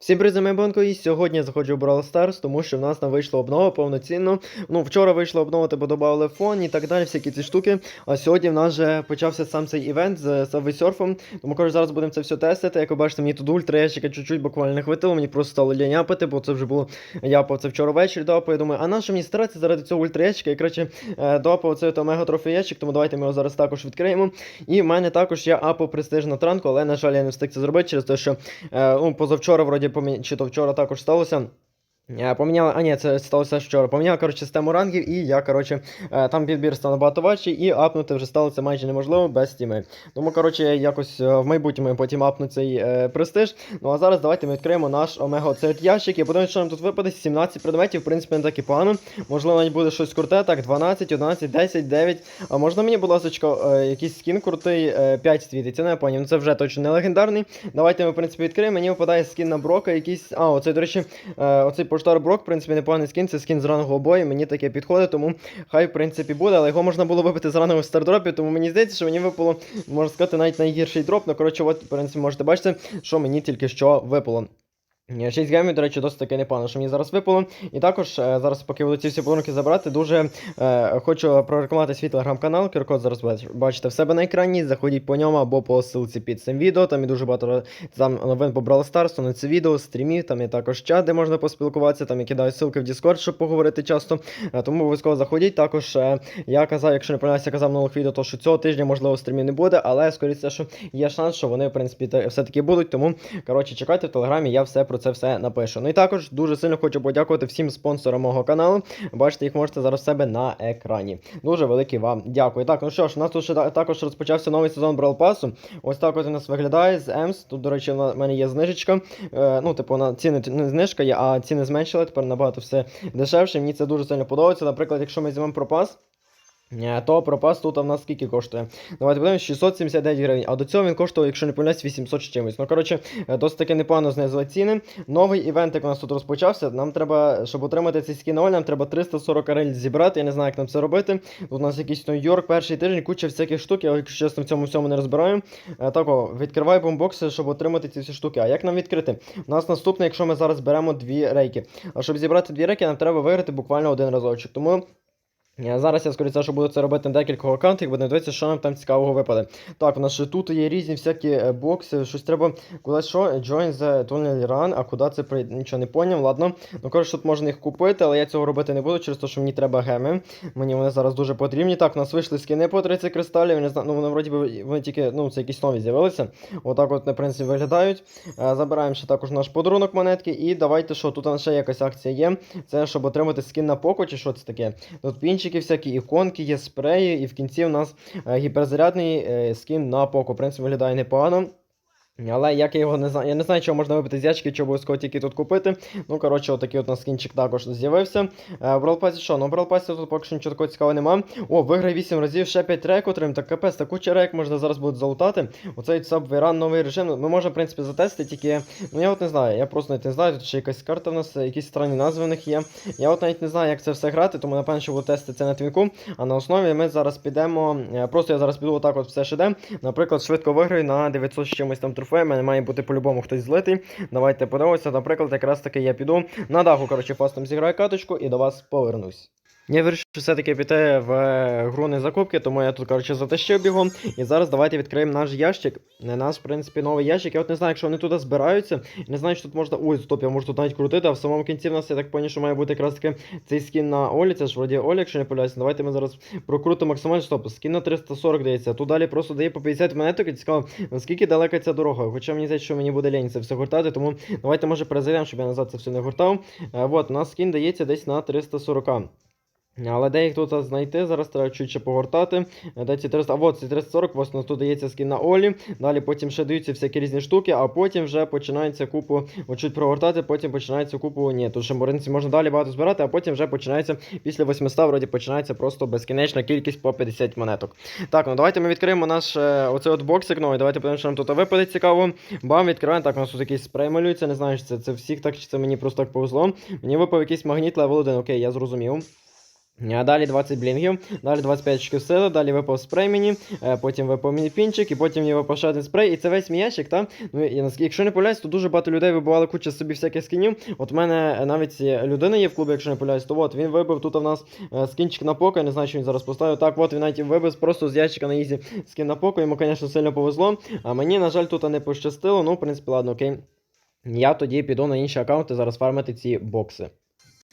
Всім вами Бонко, і сьогодні я заходжу в Brawl Stars, тому що в нас там вийшла обнова повноцінно. Ну, вчора вийшла обнова, типу додавали фон і так далі, всякі ці штуки. А сьогодні в нас вже почався сам цей івент з Subway Тому коротше, зараз будемо це все тестити. Як ви бачите, мені тут ультра ящика чуть-чуть буквально не хватило, мені просто стало ліняпати, бо це вже було япав це вчора ввечері допав. Я думаю, а на що мені старатися заради цього ультра ящика? І коротше, е, допав цей мега трофей ящик, тому давайте ми його зараз також відкриємо. І в мене також є апо престиж на транку, але, на жаль, я не встиг це зробити через те, що е, ну, позавчора, вроді, помі... чи то вчора також сталося. Е, а ні, це сталося вчора. Поміняла, коротше, систему рангів, і я, коротше, е, там підбір став набагато важчий, і апнути вже стало це майже неможливо без стіми. Тому, коротше, якось е, в майбутньому потім апну цей е, престиж. Ну а зараз давайте ми відкриємо наш омега цей ящик. І подивимося, що нам тут випаде 17 предметів, в принципі, не так і погано. Можливо, навіть буде щось круте, так, 12, 11, 10, 9. А можна мені, будь ласка, е, якийсь скін крутий, е, 5 світиться, не поняв. Ну це вже точно не легендарний. Давайте ми, в принципі, відкриємо. Мені випадає скін на Брока, якийсь. А, оцей, до речі, е, оцей поштар Брок, в принципі, непоганий скін, це скін з рангового бою, мені таке підходить, тому хай, в принципі, буде, але його можна було вибити з рангового стардропі, тому мені здається, що мені випало, можна сказати, навіть найгірший дроп. Ну, коротше, от, в принципі, можете бачити, що мені тільки що випало. 6 гемів, до речі, досить таки непогано, що мені зараз випало. І також е, зараз, поки буду ці всі подарунки забрати, дуже е, хочу прорекламувати свій телеграм-канал. Кіркод зараз бачите в себе на екрані. Заходіть по ньому або по ссылці під цим відео. Там і дуже багато там новин по Brawl Stars, на це відео, стрімів, там є також чат, де можна поспілкуватися. Там я кидаю ссылки в Discord, щоб поговорити часто. Е, тому обов'язково заходіть. Також е, я казав, якщо не помиляюся, казав нових відео, то що цього тижня можливо стрімів не буде, але скоріше, що є шанс, що вони в принципі все-таки будуть. Тому коротше, чекайте в телеграмі, я все про це все напишу. Ну і також дуже сильно хочу подякувати всім спонсорам мого каналу. Бачите, їх можете зараз в себе на екрані. Дуже великий вам дякую. Так, ну що ж, у нас тут ще також розпочався новий сезон Brawl Pass. Ось так от у нас виглядає з Емс. Тут, до речі, в мене є знижечка. Е, ну, типу, на ціни не знижка є, а ціни зменшили. Тепер набагато все дешевше. Мені це дуже сильно подобається. Наприклад, якщо ми візьмемо пропас. Е, То пропас тут у нас скільки коштує? Давайте подивимось, 679 гривень. А до цього він коштував, якщо не помиляюсь, 800 з чимось. Ну, коротше, е, досить таки непогано знизили ціни. Новий івент, як у нас тут розпочався. Нам треба, щоб отримати цей скін нам треба 340 рель зібрати. Я не знаю, як нам це робити. Тут у нас якийсь Нью-Йорк, перший тиждень, куча всяких штук, я, якщо чесно, в цьому всьому не розбираю. Е, Так, о, відкривай бомбокси, щоб отримати ці всі штуки. А як нам відкрити? У нас наступне, якщо ми зараз беремо дві рейки. А щоб зібрати дві рейки, нам треба виграти буквально один разочок. Тому. Я Зараз я скоріше, що буду це робити на декількох аккаунтах, будемо дивитися, що нам там цікавого випаде. Так, у нас ще тут є різні всякі е, бокси, щось треба кудись що, join the tunnel run, а куди це прийде, нічого не поняв, ладно. Ну, коротше, тут можна їх купити, але я цього робити не буду, через те, що мені треба геми. Мені вони зараз дуже потрібні. Так, у нас вийшли скини по 30 кристалів, не знаю, ну вони вроді би, вони тільки, ну, це якісь нові з'явилися. Отак от, на принципі, виглядають. Е, Забираємо ще також наш подарунок монетки, і давайте, що тут ще якась акція є. Це щоб отримати скін на поко, чи що це таке. Тут пінчики всякі, іконки, є спреї, і в кінці у нас е, гіперзарядний е, скін на поко. В принципі, виглядає непогано. Але як я його не знаю, я не знаю, чого можна випити з ячки, чи обов'язково тільки тут купити. Ну, коротше, отакий от нас скінчик також з'явився. Е, В Brawl що? Ну, в Brawl тут поки що нічого такого цікавого нема. О, виграй 8 разів, ще 5 рек отримаємо. Так капець, та куча рек можна зараз буде залутати. Оцей Run, новий режим. Ми можемо, в принципі, затестити, тільки. Ну я от не знаю, я просто навіть не знаю. Тут ще якась карта в нас, якісь странні назви в них є. Я от навіть не знаю, як це все грати, тому напевно, що буду тестити це на твінку. А на основі ми зараз підемо. е, Просто я зараз піду отак от все шеде. Наприклад, швидко виграю на 900 з чимось там трофеєм. Мене має бути по-любому хтось злитий. Давайте подивимося. Наприклад, якраз таки я піду на даху, коротше, фастом зіграю каточку і до вас повернусь. Я вирішив все-таки піти в е, гру не закупки, тому я тут, коротше, затащив бігом. І зараз давайте відкриємо наш ящик. Не наш, в принципі, новий ящик. Я от не знаю, якщо вони туди збираються. Не знаю, що тут можна. Ой, стоп, я можу тут навіть крутити, а в самому кінці в нас, я так поняв, що має бути якраз таки цей скін на Олі. Це ж вроді Олі, якщо не помиляюся. Давайте ми зараз прокрутимо максимально. Стоп, скін на 340 дається. Тут далі просто дає по 50 монеток і цікаво, наскільки далека ця дорога. Хоча мені здається, що мені буде лінь це все гортати, тому давайте може перезайдемо, щоб я назад це все не гортав. Е, от, у нас скін дається десь на 340. Але де їх тут знайти? Зараз треба чуть ще погортати. Е, Де ці 300... А от ці 340, ось у нас тут дається скін Олі. Далі потім ще даються всякі різні штуки, а потім вже починається купу, от чуть прогортати, потім починається купу. Ні, тут ще боринці можна далі багато збирати, а потім вже починається після 800, вроді починається просто безкінечна кількість по 50 монеток. Так, ну давайте ми відкриємо наш е, оцей от боксик новий. Давайте подивимося, що нам тут випаде цікаво. Бам, відкриваємо. Так, у нас тут якийсь спрей малюється. Не знаю, чи це, це всіх так, чи це мені просто так повезло. Мені випав якийсь магніт левел 1. Окей, я зрозумів. Далі 20 блінгів, далі 25 очків сили, далі випав спрей мені, е, потім випав мені пінчик, і потім мені випав ще спрей, і це весь мій ящик, та? Ну, якщо не помиляюсь, то дуже багато людей вибивали кучу собі всяких скінів. От в мене навіть людина є в клубі, якщо не помиляюсь, то от він вибив тут у нас е, скінчик на поко, не знаю, що він зараз поставив. Так, от він навіть вибив просто з ящика на ізі скін на поко, йому, звісно, сильно повезло. А мені, на жаль, тут не пощастило, ну, в принципі, ладно, окей. Я тоді піду на інші аккаунти зараз фармити ці бокси.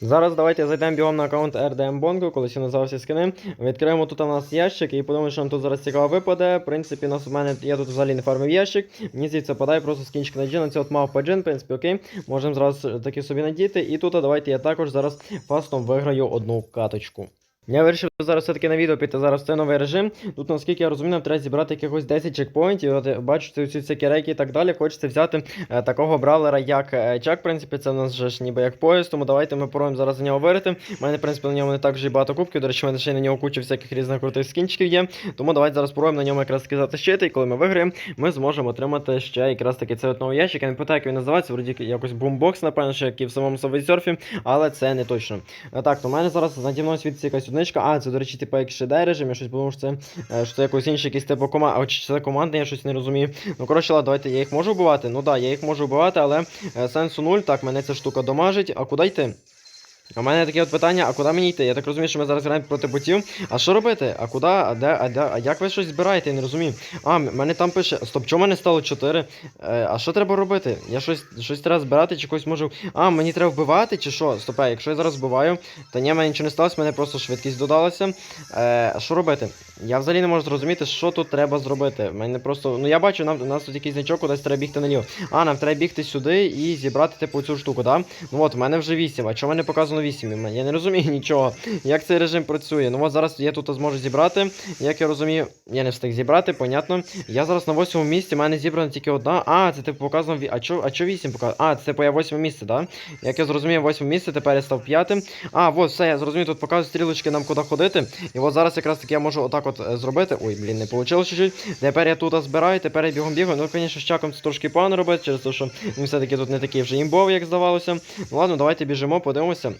Зараз давайте зайдемо бігом на аккаунт RDM Bongo, коли ще називався скини. Відкриємо тут у нас ящик і подумаємо, що нам тут зараз цікаво випаде. В принципі, нас у мене я тут взагалі не фармив ящик. Мені звідси падає просто скінчик на джин. Це от мав джин, в принципі, окей. Можемо зразу таки собі надіти. І тут давайте я також зараз фастом виграю одну каточку. Я вирішив зараз все-таки на відео піти зараз в цей новий режим. Тут, наскільки я розумію, нам треба зібрати якихось 10 чекпоінтів. От ці всі всякі рейки і так далі. Хочеться взяти е, такого бравлера, як е, Чак. В принципі, це в нас же ж ніби як поїзд, тому давайте ми пробуємо зараз за нього вирити. У мене, в принципі, на ньому не так вже і багато кубків. До речі, в мене ще й на нього куча всяких різних крутих скінчиків є. Тому давайте зараз спробуємо на ньому якраз таки затащити. І коли ми виграємо, ми зможемо отримати ще якраз таки цей новий ящик. Я не питаю, як він називається, вроді якось бумбокс, напевно, як і в самому Subway але це не точно. Е, Так, то мене зараз наді мною світиться якась одничка. А, це, до речі, типу, як шедай режим, я щось подумав, що це, е, що якось інше, якийсь типу команда. Чи це команда, я щось не розумію. Ну, коротше, ладно, давайте я їх можу вбивати. Ну да, я їх можу вбивати, але е, сенсу нуль. Так, мене ця штука домажить. А куди йти? У мене таке от питання, а куди мені йти? Я так розумію, що ми зараз граємо проти ботів. А що робити? А куди? А де? А де? А як ви щось збираєте? Я не розумію. А, мене там пише. Стоп, чому мене стало 4? Е, а що треба робити? Я щось щось треба збирати, чи когось можу. А, мені треба вбивати, чи що? Стопе, якщо я зараз вбиваю, то ні, мене нічого не сталося, мене просто швидкість додалася. Е, а що робити? Я взагалі не можу зрозуміти, що тут треба зробити. Мене просто. Ну я бачу, нам, у нас тут якийсь значок, кудись треба бігти наліво. А, нам треба бігти сюди і зібрати, типу, цю штуку, да? Ну от, у мене вже 8, а чому мене показано 8? Я не розумію нічого. Як цей режим працює? Ну от зараз я тут зможу зібрати. Як я розумію, я не встиг зібрати, понятно. Я зараз на 8 місці, у мене зібрана тільки одна. А, це типу показано. А чо, а чо 8 показано? А, це типу я 8 місце, да? Як я зрозумів, 8 місце, тепер я став п'ятим. А, от, все, я зрозумів, тут показують стрілочки нам куди ходити. І от зараз якраз таки я можу отак от е, зробити. Ой, блін, не вийшло чуть-чуть. Тепер я тут збираю, тепер я бігом бігаю. Ну, звісно, з чаком це трошки погано робити, через те, що він все-таки тут не такий вже імбовий, як здавалося. Ну ладно, давайте біжимо, подивимося.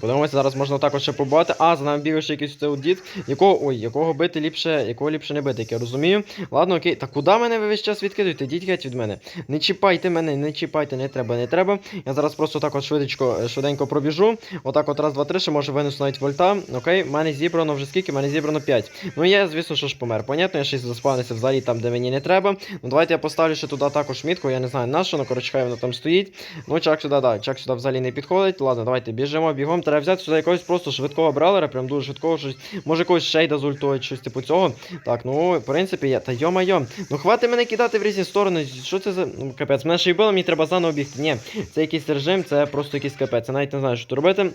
Подивимося, зараз можна також ще побувати. А, за нами бігає ще якийсь цей дід, якого. Ой, якого бити ліпше, якого ліпше не бити, як я розумію. Ладно, окей. Та куди мене ви весь час відкидуєте? Йдіть геть від мене. Не чіпайте мене, не чіпайте, не треба, не треба. Я зараз просто так от швиденько, швиденько пробіжу. Отак от раз, два, три, ще може винесу навіть вольта. Окей, в мене зібрано вже скільки? В мене зібрано 5. Ну я, звісно, що ж помер. Понятно, я й заспавнився взагалі там, де мені не треба. Ну давайте я поставлю ще туди також мітку, я не знаю на що, ну коротше, хай воно там стоїть. Ну, чак сюди, да, чак сюди взагалі не підходить. Ладно, давайте біжимо, бігом. Треба взяти сюди якогось просто швидкого бралера, прям дуже швидкого щось. Може якогось шейда з ультою, щось типу цього. Так, ну, в принципі, я. Та йо-майо. Ну хвати мене кидати в різні сторони. Що це за. Ну, капець, мене ще й було, мені треба заново бігти. Ні, це якийсь режим, це просто якийсь капець. Я навіть не знаю, що тут робити.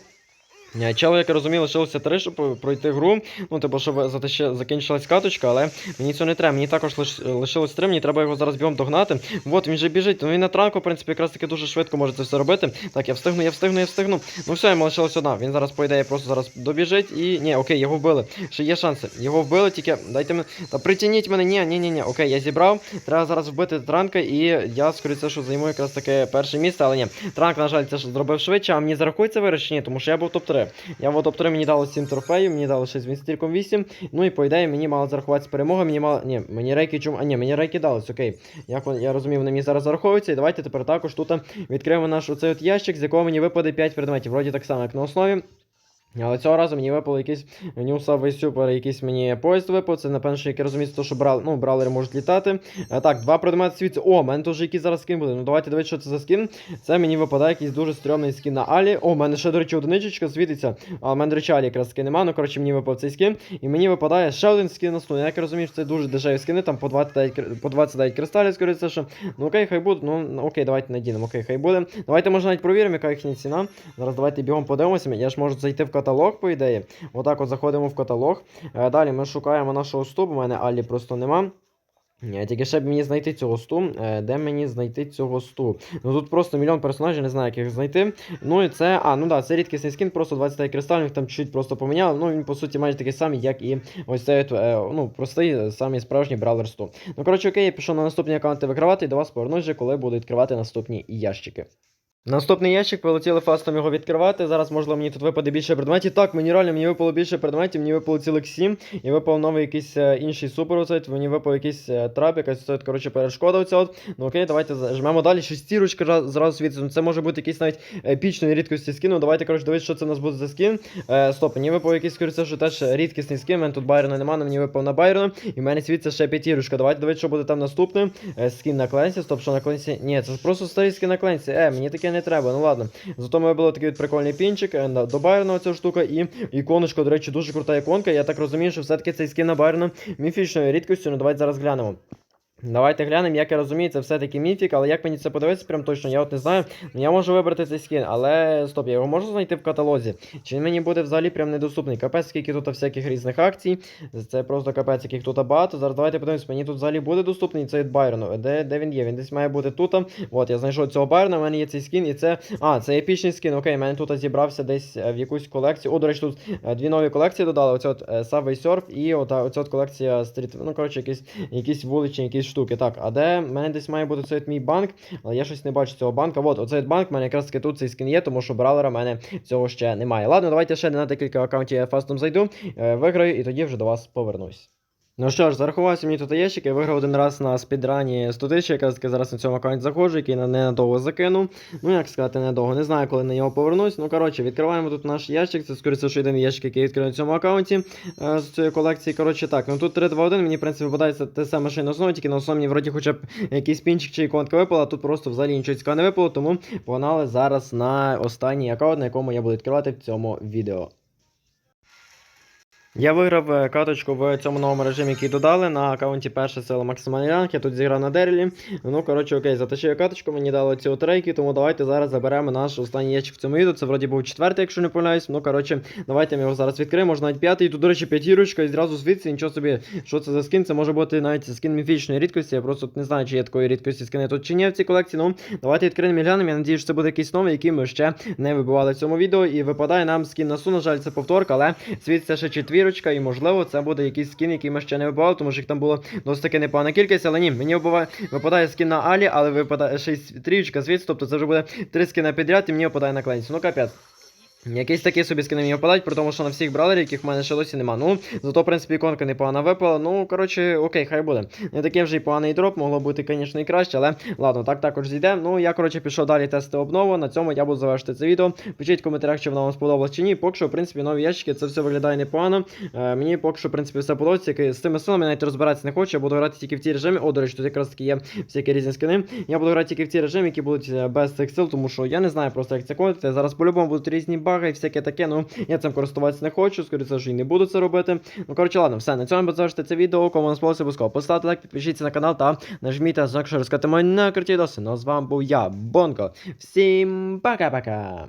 Чел, як я розумію, лишилося три, щоб пройти гру. Ну, типу, щоб затащи- закінчилась каточка, але мені цього не треба. Мені також лиш... лишилось три, мені треба його зараз бігом догнати. От, він же біжить. Ну він на транку, в принципі, якраз таки дуже швидко може це все робити. Так, я встигну, я встигну, я встигну. Ну все, йому лишилось одна. Він зараз, по ідеї, просто зараз добіжить і. Ні, окей, його вбили. Ще є шанси. Його вбили, тільки дайте мене. Та притягніть мене. Ні, ні, ні, ні. Окей, я зібрав. Треба зараз вбити транка, і я, скоріше, що займу якраз таке перше місце, але ні. Транк, на жаль, це зробив швидше, а мені зарахується виріш чи ні, тому що я був топ-3. Я в топ-3 мені дало 7 трофеїв, мені ще з Вінстріком 8. Ну і по ідеї мені мало зарахуватися перемога, мені мало. Ні, мені рейки чому. А ні, мені рейки дались, окей. Вон- я розумів, вони мені зараз зараховуються. І давайте тепер також тут відкриємо наш оцей от ящик, з якого мені випаде 5 предметів. Вроді так само, як на основі. Але цього разу мені випало якийсь нюсовий супер, якийсь мені поїзд випав. Це напевно, що як я то, що брал, ну, браулери можуть літати. А, так, два предмети світу. О, в мене теж якийсь зараз скін буде. Ну давайте дивитися, що це за скін. Це мені випадає якийсь дуже стрьомний скін на Алі. О, в мене ще, до речі, одиничечка світиться. А мене, до речі, Алі якраз таки нема. Ну, коротше, мені випав цей скін. І мені випадає ще один скін на стуні. Як я розумію, це дуже дешеві скини, там по 29, по 29 кристалів, скоріше, що. Ну окей, хай буде. Ну окей, давайте надінемо, окей, хай буде. Давайте може навіть провіримо, яка їхня ціна. Зараз давайте бігом подивимося. Я ж можу зайти в каталог, по ідеї. Отак от заходимо в каталог. Е, Далі ми шукаємо нашого сту, бо в мене Алі просто нема. Ні, Тільки ще б мені знайти цього сту. Е, Де мені знайти цього сту? Ну тут просто мільйон персонажів, не знаю, як їх знайти. Ну і це. А, ну да, це рідкісний скін, просто 20 кристалів, там чуть просто поміняли. Ну він по суті майже такий самий, як і ось цей е, ну, простий, е, самий справжній бравлер сту. Ну коротше, окей, я пішов на наступні аккаунти викривати і до вас повернусь коли буду відкривати наступні ящики. Наступний ящик, полетіли фастом його відкривати. Зараз, можливо, мені тут випаде більше предметів. Так, мені реально мені випало більше предметів, мені випало цілих 7. І випав новий якийсь е, інший супер оцет, мені випав якийсь е, трап, якась оцет, коротше, перешкода оця от. Ну окей, давайте жмемо далі. Шестірочка ра- зразу світиться. Ну, це може бути якийсь навіть епічної рідкості скін. Ну давайте, коротше, дивись, що це у нас буде за скін. Е, стоп, мені випав якийсь, скоріше, що теж рідкісний скін. Мене тут Байрона немає, мені випав на Байрона. І в мене світиться ще п'ятірочка. Давайте дивись, що буде там наступне. Е, скін на Кленсі. Стоп, що на Кленсі? Ні, це ж просто старий скін на Кленсі. Е, мені таке не треба. Ну ладно. Зато ми вибили такий прикольний пінчик, е, до Байерна ця штука, і іконочка, до речі, дуже крута іконка. Я так розумію, що все-таки цей скін на Байерна міфічною рідкістю. Ну давайте зараз глянемо. Давайте глянемо, як я розумію, це все-таки міфік, але як мені це подивитися, прям точно, я от не знаю. Ну, Я можу вибрати цей скін, але стоп, я його можу знайти в каталозі. Чи він мені буде взагалі прям недоступний? Капець, скільки тут всяких різних акцій. Це просто капець, яких тут багато. Зараз давайте подивимось, мені тут взагалі буде доступний цей від. Де, де він є? Він десь має бути тут. От, я знайшов цього Байрона, у мене є цей скін, і це. А, це епічний скін. Окей, у мене тут зібрався десь е, в якусь колекцію. О, до речі, тут е, дві нові колекції додали. Оце от е, Subway Surf і оця от колекція Street. Ну, коротше, якісь, якісь вуличні, якісь штуки. Так, а де в мене десь має бути цей мій банк, але я щось не бачу цього банка. От, оцей банк, в мене якраз таки тут цей скін є, тому що бралера в мене цього ще немає. Ладно, давайте ще на декілька аккаунтів я фастом зайду, е, виграю і тоді вже до вас повернусь. Ну що ж, зарахувався мені тут ящик, я виграв один раз на спідрані 100 тисяч, таки зараз на цьому аккаунті заходжу, який на ненадовго закинув. Ну, як сказати, недовго. Не знаю, коли на нього повернусь. Ну, коротше, відкриваємо тут наш ящик. Це, скоріше, що єдиний ящик, який відкрив на цьому аккаунті е, з цієї колекції. Коротше, так, ну тут 3, 2, 1, мені, в принципі, випадається те саме, що й на основі, тільки на основі вроді хоча б якийсь пінчик чи іконка випала, а тут просто взагалі нічого цікавого не випало, тому погнали зараз на останній аккаунт, на якому я буду відкривати в цьому відео. Я виграв е, каточку в цьому новому режимі, який додали на аккаунті перша сила максимальний ранг. Я тут зіграв на Дерлі. Ну, коротше, окей, затащив я каточку, мені дали ці отрейки, тому давайте зараз заберемо наш останній ящик в цьому відео. Це вроді був четвертий, якщо не помиляюсь. Ну, коротше, давайте ми його зараз відкриємо. Може навіть п'ятий. Тут, до речі, п'ятірочка і зразу звідси, нічого собі, що це за скін. Це може бути навіть скін міфічної рідкості. Я просто не знаю, чи є такої рідкості скини тут чи ні в цій колекції. Ну, давайте відкриємо і глянемо. Я надію, що це буде якийсь новий, який ми ще не вибивали в цьому відео. І випадає нам скін на су. На жаль, це повторка, але світиться ще четвірочка, і можливо це буде якийсь скін, який ми ще не вибивали, тому що їх там було досить таки непогана кількість, але ні, мені вибиває, випадає скін на Алі, але випадає ще й трієчка звідси, тобто це вже буде три скіна підряд, і мені випадає на кленці. Ну капець. Якісь такі собі скини мені випадають, при тому, що на всіх бралерів, яких в мене ще досі нема. Ну, зато, в принципі, іконка непогана випала. Ну, коротше, окей, хай буде. Не такий вже й поганий дроп, могло бути, звісно, і краще, але ладно, так також зійде. Ну, я, коротше, пішов далі тестити обнову. На цьому я буду завершити це відео. Пишіть в коментарях, чи воно вам сподобалось чи ні. Поки що, в принципі, нові ящики, це все виглядає непогано. Е, мені поки що, в принципі, все подобається. З цими силами навіть розбиратися не хочу. Я буду грати тільки в ті режимі. О, до речі, тут якраз таки є всякі різні скини. Я буду грати тільки в ті режими, які будуть е, без цих сил, тому що я не знаю просто, як це ходити. Зараз по-любому будуть різні баги і всяке таке. Ну, я цим користуватися не хочу, скоріше що і не буду це робити. Ну, коротше, ладно, все, на цьому буде завершити це відео. Кому сподобалося, обов'язково поставте лайк, підпишіться на канал та нажміть знак, що розказати мої на круті доси. Ну, з вами був я, Бонко. Всім пока-пока!